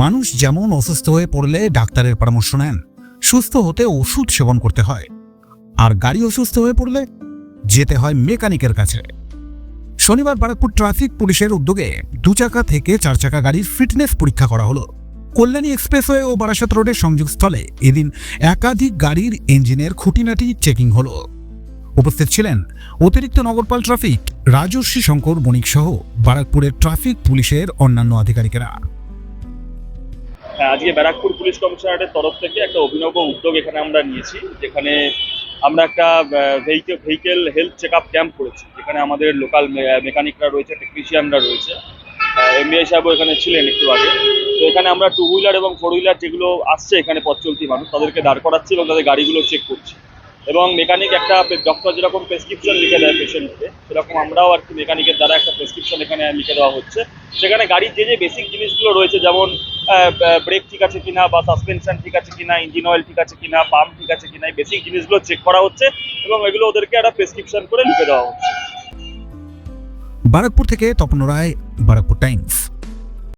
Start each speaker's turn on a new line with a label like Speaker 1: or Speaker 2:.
Speaker 1: মানুষ যেমন অসুস্থ হয়ে পড়লে ডাক্তারের পরামর্শ নেন, সুস্থ হতে ওষুধ সেবন করতে হয়। আর গাড়ি অসুস্থ হয়ে পড়লে যেতে হয় মেকানিকের কাছে। শনিবার বারাকপুর ট্রাফিক পুলিশের উদ্যোগে দু চাকা থেকে চার চাকা গাড়ির ফিটনেস পরীক্ষা করা হলো। কল্যাণী এক্সপ্রেসওয়ে ও বারাসাত রোডের সংযোগস্থলে এদিন একাধিক গাড়ির ইঞ্জিনের খুঁটিনাটি চেকিং হলো। উপস্থিত ছিলেন অতিরিক্ত নগরপাল ট্রাফিক রাজর্ষি শঙ্কর বণিক সহ বারাকপুরের ট্রাফিক পুলিশের অন্যান্য আধিকারিকেরা।
Speaker 2: আজকে ব্যারাকপুর পুলিশ কমিশনারের তরফ থেকে একটা অভিনব উদ্যোগ এখানে আমরা নিয়েছি, যেখানে আমরা একটা vehicle vehicle health check up camp করেছি, যেখানে আমাদের লোকাল মেকানিকরা রয়েছে টেকনিশিয়ানরা রয়েছে। এমবিআই সাহেবও এখানে ছিলেন একটু আগে। তো এখানে আমরা টু হুইলার এবং ফোর হুইলার যেগুলো আসছে এখানে পথ চলতি মানুষ, তাদেরকে দাঁড় করাচ্ছি এবং তাদের গাড়িগুলো চেক করছি। এবং মেকানিক একটা ডক্টর যেরকম প্রেসক্রিপশন লিখে দেয় পেশেন্টকে সেরকম আমরাও আর কি মেকানিকের দ্বারা একটা প্রেসক্রিপশন এখানে লিখে দেওয়া হচ্ছে। সেখানে গাড়ির যে যে বেসিক জিনিসগুলো রয়েছে, যেমন ব্রেক ঠিক আছে কিনা বা সাসপেনশন ঠিক আছে কিনা ইঞ্জিন অয়েল ঠিক আছে কিনা পাম্প ঠিক আছে কিনা, এই বেসিক জিনিসগুলো চেক করা হচ্ছে এবং এগুলো ওদেরকে একটা প্রেসক্রিপশন করে লিখে দেওয়া হচ্ছে।
Speaker 1: বারাকপুর থেকে তপন রায়, বারাকপুর টাইমস